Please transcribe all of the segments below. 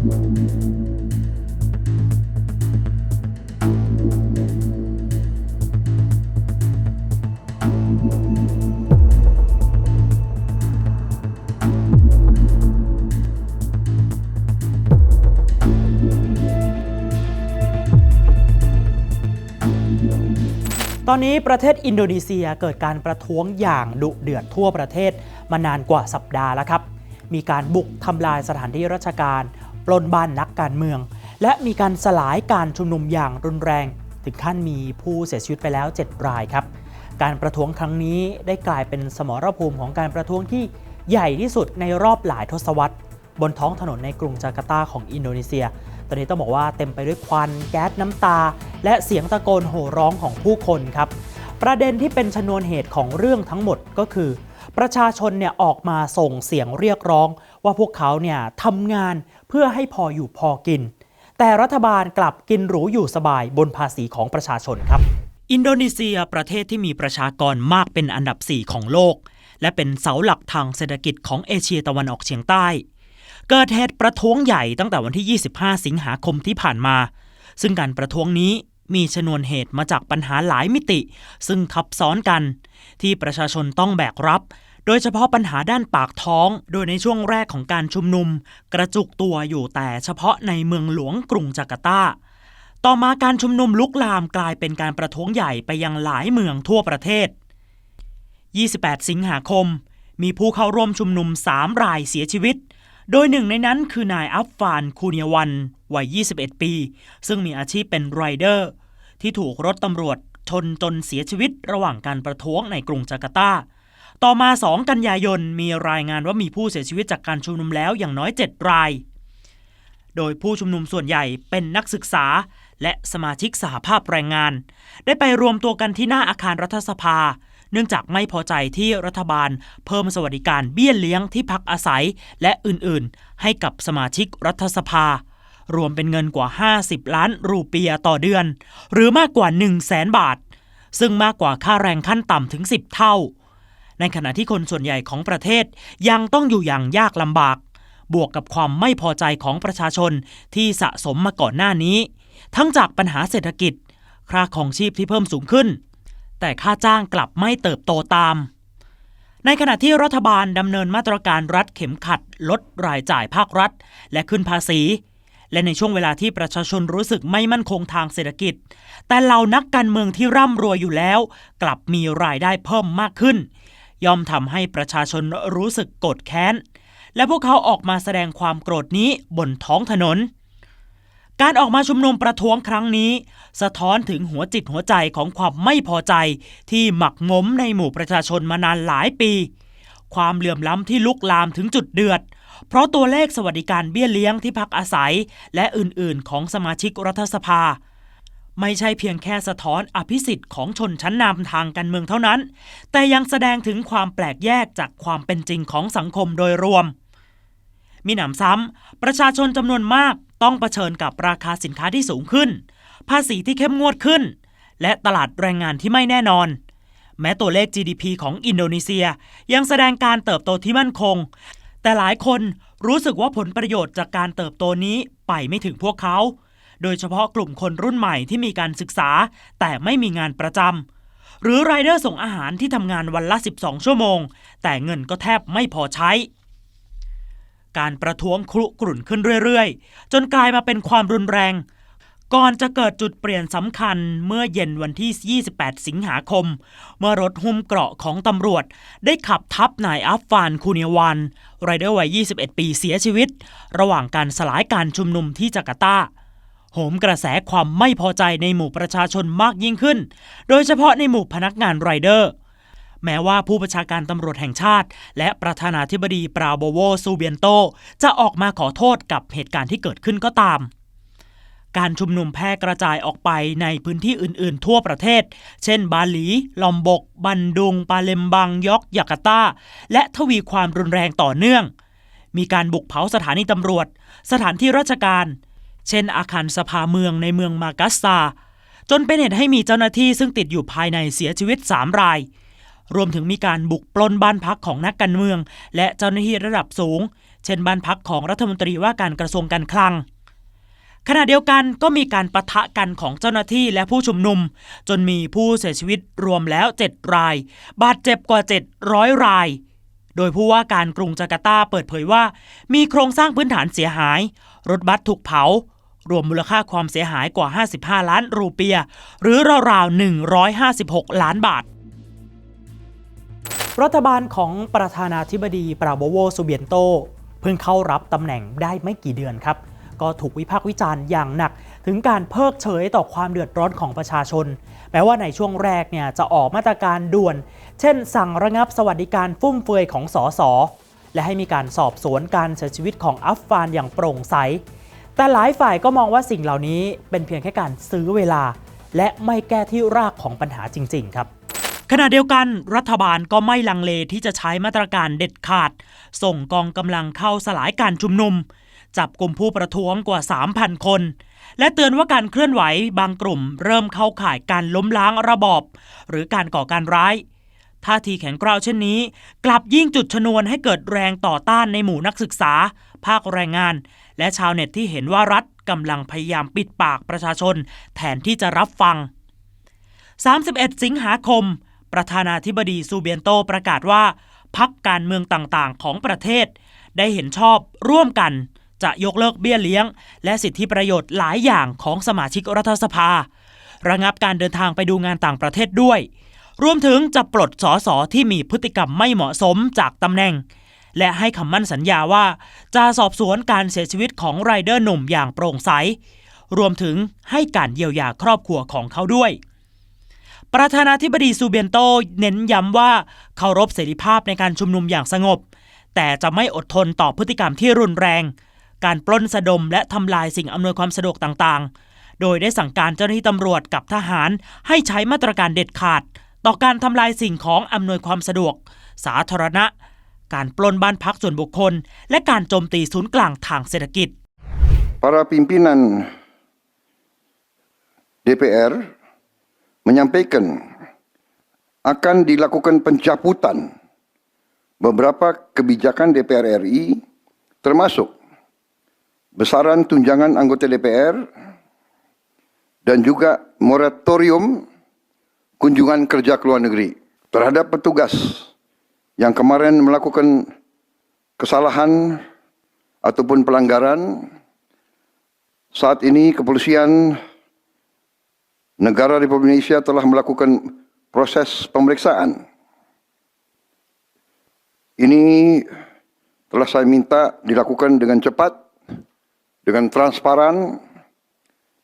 ตอนนี้ประเทศอินโดนีเซียเกิดการประท้วงอย่างดุเดือดทั่วประเทศมานานกว่าสัปดาห์แล้วครับ มีการบุกทำลายสถานที่ราชการ ปล้นบ้านนักการเมือง และมีการสลายการชุมนุมอย่างรุนแรง ถึงขั้นมีผู้เสียชีวิตไปแล้ว 7 รายครับ การประท้วงครั้งนี้ได้กลายเป็นสมรภูมิของการประท้วงที่ใหญ่ที่สุดในรอบหลายทศวรรษ บนท้องถนนในกรุงจาการ์ตาของอินโดนีเซีย ตอนนี้ต้องบอกว่าเต็มไปด้วยควันแก๊สน้ำตา และเสียงตะโกนโห่ร้องของผู้คนครับประเด็นที่เป็นชนวนเหตุของเรื่องทั้งหมดก็คือ ประชาชนเนี่ยออกมาส่งเสียงเรียกร้อง ว่าพวกเขาเนี่ยทำงาน เพื่อให้พออยู่พอกิน แต่รัฐบาลกลับกินหรูอยู่สบายบนภาษีของประชาชนครับ อินโดนีเซียประเทศที่มีประชากรมากเป็นอันดับ 4 ของโลก และเป็นเสาหลักทางเศรษฐกิจของเอเชียตะวันออกเฉียงใต้ เกิดเหตุประท้วงใหญ่ตั้งแต่วันที่ 25 สิงหาคมที่ผ่านมา ซึ่งการประท้วงนี้มีชนวนเหตุมาจากปัญหาหลายมิติ ซึ่งทับซ้อนกัน ที่ประชาชนต้องแบกรับ โดยเฉพาะปัญหาด้านปากท้อง โดยในช่วงแรกของการชุมนุม กระจุกตัวอยู่แต่เฉพาะในเมืองหลวงกรุงจาการ์ตา ต่อมาการชุมนุมลุกลามกลายเป็นการประท้วงใหญ่ไปยังหลายเมืองทั่วประเทศ 28 สิงหาคม มีผู้เข้าร่วมชุมนุม 3 รายเสียชีวิต โดยหนึ่งในนั้นคือนายอัฟฟานคูเนียวันวัย 21 ปี ซึ่งมีอาชีพเป็นไรเดอร์ ที่ถูกรถตำรวจชนจนเสียชีวิตระหว่างการประท้วงในกรุงจาการ์ตา ต่อมา 2 กันยายนมีรายงานว่ามีผู้เสียชีวิตจากการชุมนุมแล้วอย่างน้อย 7 ราย โดยผู้ชุมนุมส่วนใหญ่เป็นนักศึกษา และสมาชิกสหภาพแรงงาน ได้ไปรวมตัวกันที่หน้าอาคารรัฐสภา เนื่องจากไม่พอใจที่รัฐบาล เพิ่มสวัสดิการเบี้ยเลี้ยงที่พักอาศัยและอื่นๆ ให้กับสมาชิกรัฐสภารวมเป็นเงินกว่า 50 ล้านรูเปียต่อเดือน หรือมากกว่า 1 0 0 0 0แสนบาท ซึ่งมากกว่าค่าแรงขั้นต่ำถึง 10 เท่า ในขณะที่คนส่วนใหญ่ของประเทศยังต้องอยู่อย่างยากลำบาก บวกกับความไม่พอใจของประชาชนที่สะสมมาก่อนหน้านี้ ทั้งจากปัญหาเศรษฐกิจ ค่าของชีพที่เพิ่มสูงขึ้น แต่ค่าจ้างกลับไม่เติบโตตาม ในขณะที่รัฐบาลดำเนินมาตรการรัดเข็มขัด ลดรายจ่ายภาครัฐ และขึ้นภาษีและในช่วงเวลาที่ประชาชนรู้สึกไม่มั่นคงทางเศรษฐกิจ แต่เหล่านักการเมืองที่ร่ำรวยอยู่แล้ว กลับมีรายได้เพิ่มมากขึ้น ย่อมทำให้ประชาชนรู้สึกโกรธแค้น และพวกเขาออกมาแสดงความโกรธนี้บนท้องถนน การออกมาชุมนุมประท้วงครั้งนี้ สะท้อนถึงหัวจิตหัวใจของความไม่พอใจที่หมักหมมในหมู่ประชาชนมานานหลายปี ความเหลื่อมล้ำที่ลุกลามถึงจุดเดือด เพราะตัวเลขสวัสดิการเบี้ยเลี้ยงที่พักอาศัย และอื่นๆ ของสมาชิกรัฐสภา ไม่ใช่เพียงแค่สะท้อนอภิสิทธิ์ของชนชั้นนำทางการเมืองเท่านั้น แต่ยังแสดงถึงความแปลกแยกจากความเป็นจริงของสังคมโดยรวม มีหนำซ้ำ ประชาชนจำนวนมากต้องเผชิญกับราคาสินค้าที่สูงขึ้น ภาษีที่เข้มงวดขึ้น และตลาดแรงงานที่ไม่แน่นอน แม้ตัวเลข GDP ของอินโดนีเซียยังแสดงการเติบโตที่มั่นคง แต่หลายคนรู้สึกว่าผลประโยชน์จากการเติบโตนี้ไปไม่ถึงพวกเขา โดยเฉพาะกลุ่มคนรุ่นใหม่ที่มีการศึกษา แต่ไม่มีงานประจำหรือไรเดอร์ส่งอาหารที่ทำงานวันละ 12 ชั่วโมง แต่เงินก็แทบไม่พอใช้ การประท้วงครุกรุ่นขึ้นเรื่อยๆ จนกลายมาเป็นความรุนแรง ก่อนจะเกิดจุดเปลี่ยนสำคัญเมื่อเย็นวันที่ 28 สิงหาคม เมื่อรถหุ้มเกราะของตำรวจ ได้ขับทับนายอัฟฟานคูเนวันไรเดอร์วัย 21 ปีเสียชีวิต ระหว่างการสลายการชุมนุมที่จาการ์ตา โหมกระแสความไม่พอใจในหมู่ประชาชนมากยิ่งขึ้น โดยเฉพาะในหมู่พนักงานไรเดอร์ แม้ว่าผู้บัญชาการตำรวจแห่งชาติ และประธานาธิบดีปราโบโวซูเบียนโต จะออกมาขอโทษกับเหตุการณ์ที่เกิดขึ้นก็ตาม การชุมนุมแพร่กระจายออกไปในพื้นที่อื่น ๆ ทั่วประเทศ เช่น บาหลี ลอมบก บันดุง ปาเลมบัง ยอกยาการ์ตา และทวีความรุนแรงต่อเนื่อง มีการบุกเผาสถานีตำรวจ สถานที่ราชการ เช่นอาคารสภาเมืองในเมืองมากัสซา จนเป็นเหตุให้มีเจ้าหน้าที่ซึ่งติดอยู่ภายในเสียชีวิต 3 ราย รวมถึงมีการบุกปล้นบ้านพักของนักการเมือง และเจ้าหน้าที่ระดับสูง เช่นบ้านพักของรัฐมนตรีว่าการกระทรวงการคลัง ขณะเดียวกันก็มีการประทะกันของเจ้าหน้าที่และผู้ชุมนุม จนมีผู้เสียชีวิตรวมแล้ว 7 ราย บาดเจ็บกว่า 700 รายโดยผู้ว่าการกรุงจาการ์ตาเปิดเผยว่า มีโครงสร้างพื้นฐานเสียหาย รถบัสถูกเผา รวมมูลค่าความเสียหายกว่า 55 ล้านรูเปีย หรือราวๆ 156 ล้านบาท รัฐบาลของประธานาธิบดีปราโบโวซูเบียนโต เพิ่งเข้ารับตำแหน่งได้ไม่กี่เดือนครับ ก็ถูกวิพากษ์วิจารณ์อย่างหนัก ถึงการเพิกเฉยต่อความเดือดร้อนของประชาชน แม้ว่าในช่วงแรกเนี่ยจะออกมาตรการด่วน เช่น สั่งระงับสวัสดิการฟุ่มเฟือยของสสและให้มีการสอบสวนการเสียชีวิตของอัฟฟานอย่างโปร่งใส แต่หลายฝ่ายก็มองว่าสิ่งเหล่านี้เป็นเพียงแค่การซื้อเวลา และไม่แก้ที่รากของปัญหาจริง ๆ ครับขณะเดียวกันรัฐบาลก็ไม่ลังเลที่จะใช้มาตรการเด็ดขาด ส่งกองกำลังเข้าสลายการชุมนุม จับกลุ่มผู้ประท้วงกว่า 3,000 คน และเตือนว่าการเคลื่อนไหวบางกลุ่มเริ่มเข้าข่ายการล้มล้างระบอบ หรือการก่อการร้าย ท่าทีแข็งกร้าวเช่นนี้ กลับยิ่งจุดชนวนให้เกิดแรงต่อต้านในหมู่นักศึกษา ภาคแรงงาน และชาวเน็ตที่เห็นว่ารัฐกำลังพยายามปิดปากประชาชน แทนที่จะรับฟัง 31 สิงหาคม ประธานาธิบดีซูเบียนโตประกาศว่าพักการเมืองต่างๆ ของประเทศ ได้เห็นชอบร่วมกันจะยกเลิกเบี้ยเลี้ยง และสิทธิประโยชน์หลายอย่างของสมาชิกรัฐสภา ระงับการเดินทางไปดูงานต่างประเทศด้วย รวมถึงจะปลดสอสอที่มีพฤติกรรมไม่เหมาะสมจากตำแหน่ง และให้คำมั่นสัญญาว่า จะสอบสวนการเสียชีวิตของไรเดอร์หนุ่มอย่างโปร่งใส รวมถึงให้การเยียวยาครอบครัวของเขาด้วย ประธานาธิบดีซูเบียนโตเน้นย้ำว่าเคารพเสรีภาพในการชุมนุมอย่างสงบ แต่จะไม่อดทนต่อพฤติกรรมที่รุนแรง การปล้นสะดมและทำลายสิ่งอำนวยความสะดวกต่างๆ โดยได้สั่งการเจ้าหน้าที่ตำรวจกับทหารให้ใช้มาตรการเด็ดขาด ต่อการทำลายสิ่งของอำนวยความสะดวก สาธารณะ การปล้นบ้านพักส่วนบุคคล และการโจมตีศูนย์กลางทางเศรษฐกิจ para pimpinan DPR menyampaikan akan dilakukan pencabutan beberapa kebijakan DPR RI termasuk besaran tunjangan anggota DPR dan juga moratorium kunjungan kerja ke luar negeri terhadap petugas yang kemarin melakukan kesalahan ataupun pelanggaran saat ini kepolisian negara Republik Indonesia telah melakukan proses pemeriksaan. Ini telah saya minta dilakukan dengan cepat, dengan transparan,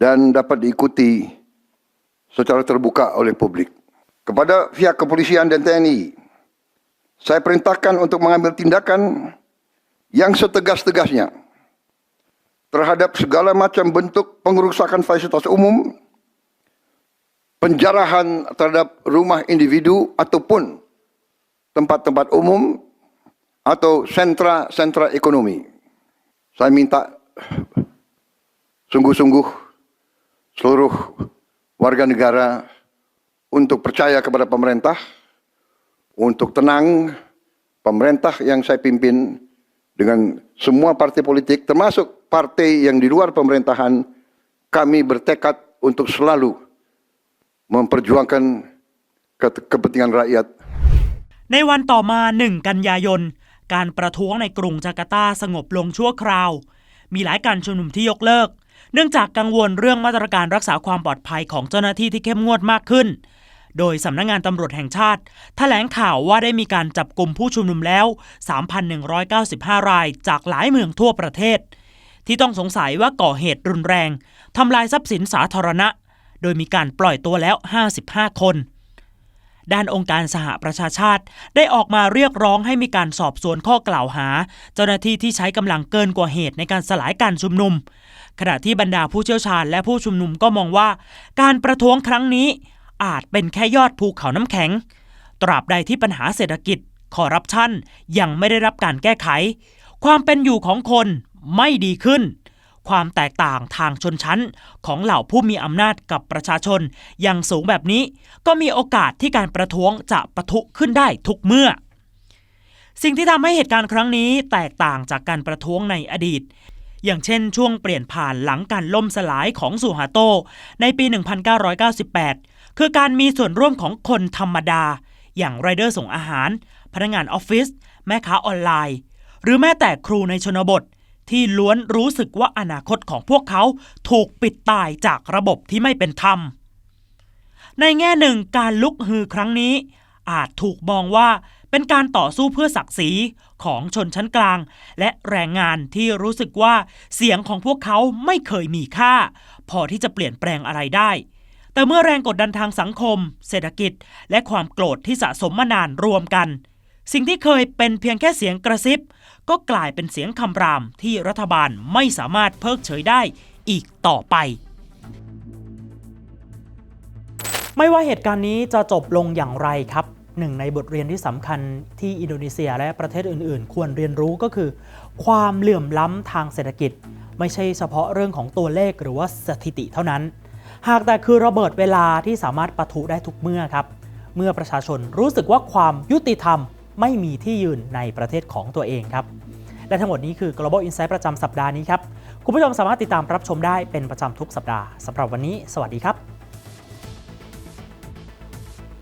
dan dapat diikuti secara terbuka oleh publik. Kepada pihak kepolisian dan TNI, saya perintahkan untuk mengambil tindakan yang setegas-tegasnya terhadap segala macam bentuk pengerusakan fasilitas umum, penjarahan terhadap rumah individu ataupun tempat-tempat umum atau sentra-sentra ekonomi. Saya minta sungguh-sungguh seluruh warga negara untuk percaya kepada pemerintah, untuk tenang, pemerintah yang saya pimpin dengan semua partai politik, termasuk partai yang di luar pemerintahan, kami bertekad untuk selalu memperjuangkan ke- kepentingan rakyat ในวันต่อมา 1 กันยายน การประท้วงในกรุงจาการ์ตาสงบลงชั่วคราว มีหลายการชุมนุมที่ยกเลิก เนื่องจากกังวลเรื่องมาตรการรักษาความปลอดภัยของเจ้าหน้าที่ที่เข้มงวดมากขึ้น โดยสำนักงงานตำรวจแห่งชาติแถลงข่าวว่าได้มีการจับกลุ่มผู้ชุมนุมแล้ว 3,195 รายจากหลายเมืองทั่วประเทศ ที่ต้องสงสัยว่าก่อเหตุรุนแรงทำลายทรัพย์สินสาธารณะ โดยมีการปล่อยตัวแล้ว 55 คนด้านองค์การสหประชาชาติ ได้ออกมาเรียกร้องให้มีการสอบสวนข้อกล่าวหา เจ้าหน้าที่ที่ใช้กำลังเกินกว่าเหตุในการสลายการชุมนุม ขณะที่บรรดาผู้เชี่ยวชาญและผู้ชุมนุมก็มองว่า การประท้วงครั้งนี้ อาจเป็นแค่ยอดภูเขาน้ำแข็ง ตราบใดที่ปัญหาเศรษฐกิจคอร์รัปชันยังไม่ได้รับการแก้ไข ความเป็นอยู่ของคนไม่ดีขึ้น ความแตกต่างทางชนชั้นของเหล่าผู้มีอำนาจกับประชาชนยังสูงแบบนี้ ก็มีโอกาสที่การประท้วงจะปะทุขึ้นได้ทุกเมื่อ สิ่งที่ทำให้เหตุการณ์ครั้งนี้แตกต่างจากการประท้วงในอดีตอย่างเช่นช่วงเปลี่ยนผ่านหลังการล่มสลายของสุฮาโต ในปี 1998 คือการมีส่วนร่วมของคนธรรมดา อย่างไรเดอร์ส่งอาหาร พนักงานออฟฟิศแม่ค้าออนไลน์ หรือแม้แต่ครูในชนบท ที่ล้วนรู้สึกว่าอนาคตของพวกเขาถูกปิดตายจากระบบที่ไม่เป็นธรรม ในแง่หนึ่งการลุกฮือครั้งนี้ อาจถูกมองว่าเป็นการต่อสู้เพื่อศักดิ์ศรีของชนชั้นกลาง และแรงงานที่รู้สึกว่าเสียงของพวกเขาไม่เคยมีค่า พอที่จะเปลี่ยนแปลงอะไรได้ แต่เมื่อแรงกดดันทางสังคม เศรษฐกิจ และความโกรธที่สะสมมานานรวมกัน สิ่งที่เคยเป็นเพียงแค่เสียงกระซิบ ก็กลายเป็นเสียงคำรามที่รัฐบาลไม่สามารถเพิกเฉยได้อีกต่อไป ไม่ว่าเหตุการณ์นี้จะจบลงอย่างไรครับหนึ่งในบทเรียนที่สำคัญที่อินโดนีเซียและประเทศอื่น ๆ ควรเรียนรู้ก็คือ ความเหลื่อมล้ำทางเศรษฐกิจ ไม่ใช่เฉพาะเรื่องของตัวเลขหรือว่าสถิติเท่านั้น หากแต่คือระเบิดเวลาที่สามารถปะทุได้ทุกเมื่อครับ เมื่อประชาชนรู้สึกว่าความยุติธรรมไม่มีที่ยืนในประเทศของตัวเองครับ และทั้งหมดนี้คือ global insight ประจำสัปดาห์นี้ครับ คุณผู้ชมสามารถติดตามรับชมได้เป็นประจำทุกสัปดาห์สำหรับวันนี้ สวัสดีครับ